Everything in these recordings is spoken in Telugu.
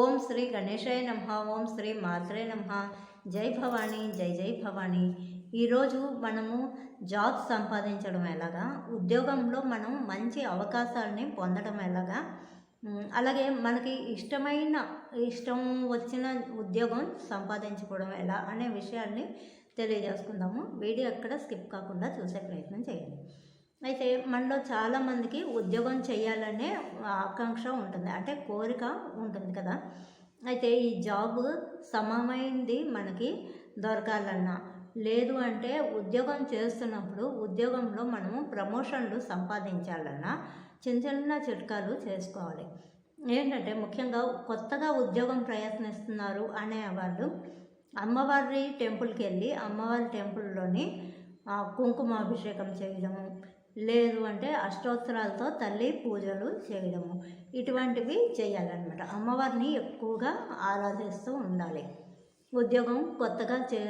ఓం శ్రీ గణేశాయ నమ ఓం శ్రీ మాత్రే నమ. జై భవానీ జై జై భవానీ. ఈరోజు మనము జాబ్ సంపాదించడం ఎలాగా ఉద్యోగంలో మనం మంచి అవకాశాలని పొందడం ఎలాగా అలాగే మనకి ఇష్టమైన ఇష్టం వచ్చిన ఉద్యోగం సంపాదించుకోవడం ఎలా అనే విషయాల్ని తెలియజేసుకుందాము. వీడియో ఎక్కడ స్కిప్ కాకుండా చూసే ప్రయత్నం చేయండి. అయితే మనలో చాలామందికి ఉద్యోగం చేయాలనే ఆకాంక్ష ఉంటుంది. అంటే కోరిక ఉంటుంది కదా. అయితే ఈ జాబ్ సమమైంది మనకి దొరకాలన్నా. లేదు అంటే ఉద్యోగం చేస్తున్నప్పుడు ఉద్యోగంలో మనము ప్రమోషన్లు సంపాదించాలన్నా చిన్న చిన్న చిట్కాలు చేసుకోవాలి. ఏంటంటే ముఖ్యంగా కొత్తగా ఉద్యోగం ప్రయత్నిస్తున్నారు అనే వాళ్ళు అమ్మవారి టెంపుల్కి వెళ్ళి అమ్మవారి టెంపుల్లోని ఆ, కుంకుమాభిషేకం చేయడము లేదు అంటే అష్టోత్తరాలతో తల్లి పూజలు చేయడము. ఇటువంటివి చేయాలన్నమాట. అమ్మవారిని ఎక్కువగా ఆరాధిస్తూ ఉండాలి. ఉద్యోగం కొత్తగా చే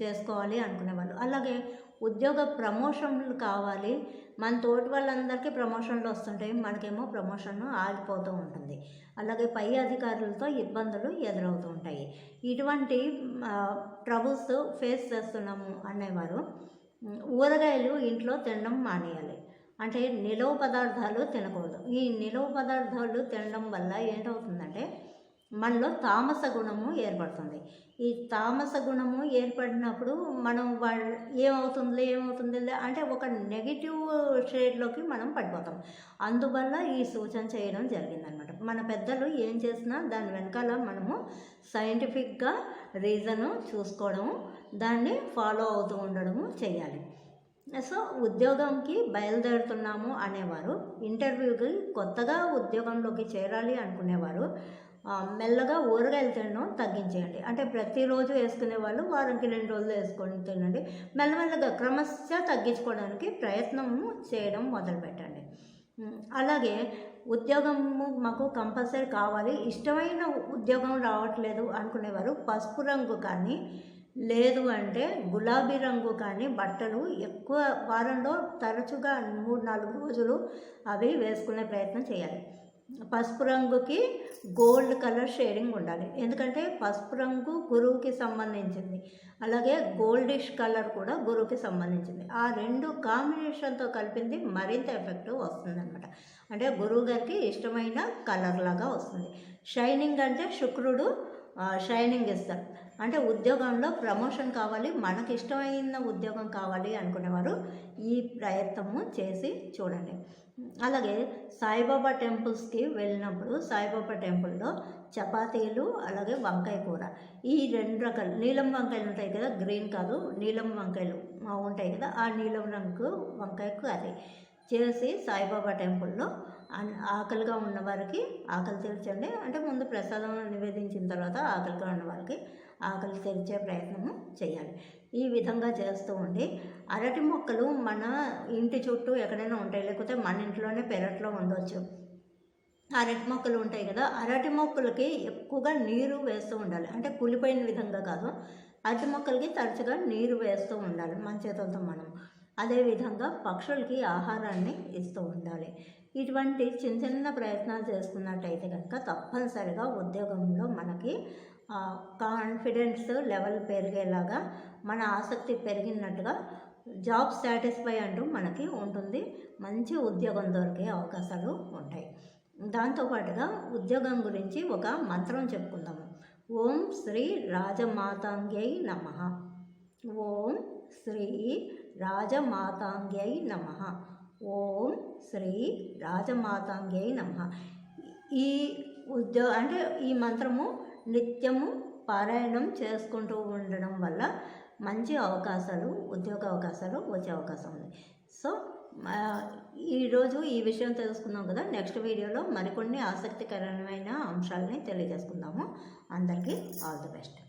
చేసుకోవాలి అనుకునేవాళ్ళు అలాగే ఉద్యోగ ప్రమోషన్లు కావాలి. మన తోటి వాళ్ళందరికీ ప్రమోషన్లు వస్తుంటాయి. మనకేమో ప్రమోషన్ ఆగిపోతూ ఉంటుంది. అలాగే పై అధికారులతో ఇబ్బందులు ఎదురవుతూ ఉంటాయి. ఇటువంటి ట్రబుల్స్ ఫేస్ చేస్తున్నాము అనేవారు ఊరగాయలు ఇంట్లో తినడం మానేయాలి. అంటే నిలవ పదార్థాలు తినకూడదు. ఈ నిలవ పదార్థాలు తినడం వల్ల ఏంటవుతుందంటే మనలో తామస గుణము ఏర్పడుతుంది. ఈ తామస గుణము ఏర్పడినప్పుడు మనం వాళ్ళ ఏమవుతుందిలే ఏమవుతుందిలే అంటే ఒక నెగిటివ్ షేడ్లోకి మనం పడిపోతాం. అందువల్ల ఈ సూచన చేయడం జరిగిందనమాట మన పెద్దలు ఏం చేసినా దాని వెనకాల మనము సైంటిఫిక్గా రీజను చూసుకోవడము దాన్ని ఫాలో అవుతూ ఉండడము చేయాలి. సో ఉద్యోగంకి బయలుదేరుతున్నాము అనేవారు ఇంటర్వ్యూకి కొత్తగా ఉద్యోగంలోకి చేరాలి అనుకునేవారు మెల్లగా ఊరగాయలు తినడం తగ్గించేయండి. అంటే ప్రతిరోజు వేసుకునే వాళ్ళు వారానికి రెండు రోజులు వేసుకొని తినండి మెల్లమెల్లగా క్రమశ తగ్గించుకోవడానికి ప్రయత్నము చేయడం మొదలుపెట్టండి. అలాగే ఉద్యోగము మాకు కంపల్సరీ కావాలి. ఇష్టమైన ఉద్యోగం రావట్లేదు అనుకునేవారు పసుపు రంగు కానీ లేదు అంటే గులాబీ రంగు కానీ బట్టలు ఎక్కువ వారంలో తరచుగా మూడు నాలుగు రోజులు అవి వేసుకునే ప్రయత్నం చేయాలి. పసుపు రంగుకి గోల్డ్ కలర్ షేడింగ్ ఉండాలి. ఎందుకంటే పసుపు రంగు గురువుకి సంబంధించింది. అలాగే గోల్డిష్ కలర్ కూడా గురువుకి సంబంధించింది. ఆ రెండు కాంబినేషన్తో కలిపింది మరింత ఎఫెక్ట్ వస్తుందన్నమాట. అంటే గురువు గారికి ఇష్టమైన కలర్ లాగా వస్తుంది. షైనింగ్ అంటే శుక్రుడు షైనింగ్ ఇస్తారు అంటే ఉద్యోగంలో ప్రమోషన్ కావాలి మనకి ఇష్టమైన ఉద్యోగం కావాలి అనుకునేవారు ఈ ప్రయత్నము చేసి చూడండి. అలాగే సాయిబాబా టెంపుల్స్కి వెళ్ళినప్పుడు సాయిబాబా టెంపుల్లో చపాతీలు అలాగే వంకాయ కూర. ఈ రెండు రకాలు నీలం వంకాయలు ఉంటాయి కదా గ్రీన్ కాదు నీలం వంకాయలు ఉంటాయి కదా ఆ నీలం రంగు వంకాయ కర్రీ చేసి సాయిబాబా టెంపుల్లో అన్- ఆకలిగా ఉన్న వారికి ఆకలి తీర్చండి. అంటే ముందు ప్రసాదం నివేదించిన తర్వాత ఆకలిగా ఉన్న వారికి ఆకలి తెరిచే ప్రయత్నము చేయాలి. ఈ విధంగా చేస్తూ ఉండి అరటి మొక్కలు మన ఇంటి చుట్టూ ఎక్కడైనా ఉంటాయి లేకపోతే మన ఇంట్లోనే పెరట్లో ఉండవచ్చు అరటి మొక్కలు ఉంటాయి కదా అరటి మొక్కలకి ఎక్కువగా నీరు వేస్తూ ఉండాలి. అంటే కులిపోయిన విధంగా కాదు అరటి మొక్కలకి తరచుగా నీరు వేస్తూ ఉండాలి మన చేతులతో మనం. అదేవిధంగా పక్షులకి ఆహారాన్ని ఇస్తూ ఉండాలి. ఇటువంటి చిన్న చిన్న ప్రయత్నాలు చేసుకున్నట్టయితే కనుక తప్పనిసరిగా ఉద్యోగంలో మనకి కాన్ఫిడెన్స్ లెవెల్ పెరిగేలాగా మన ఆసక్తి పెరిగినట్టుగా జాబ్ సాటిస్ఫై అంటూ మనకి ఉంటుంది. మంచి ఉద్యోగం దొరికే అవకాశాలు ఉంటాయి. దాంతోపాటుగా ఉద్యోగం గురించి ఒక మంత్రం చెప్పుకుందాము. ఓం శ్రీ రాజమాతాంగ్యై నమ. ఓం శ్రీ రాజమాతాంగ్యై నమ. ఓం శ్రీ రాజమాతాంగ్యై నమ. ఈ ఉద్యోగ అంటే ఈ మంత్రము నిత్యము పారాయణం చేసుకుంటూ ఉండడం వల్ల మంచి అవకాశాలు ఉద్యోగ అవకాశాలు వచ్చే అవకాశం ఉంది. సో ఈరోజు ఈ విషయం తెలుసుకుందాం కదా. నెక్స్ట్ వీడియోలో మరికొన్ని ఆసక్తికరమైన అంశాలని తెలియజేసుకుందాము. అందరికీ ఆల్ ది బెస్ట్.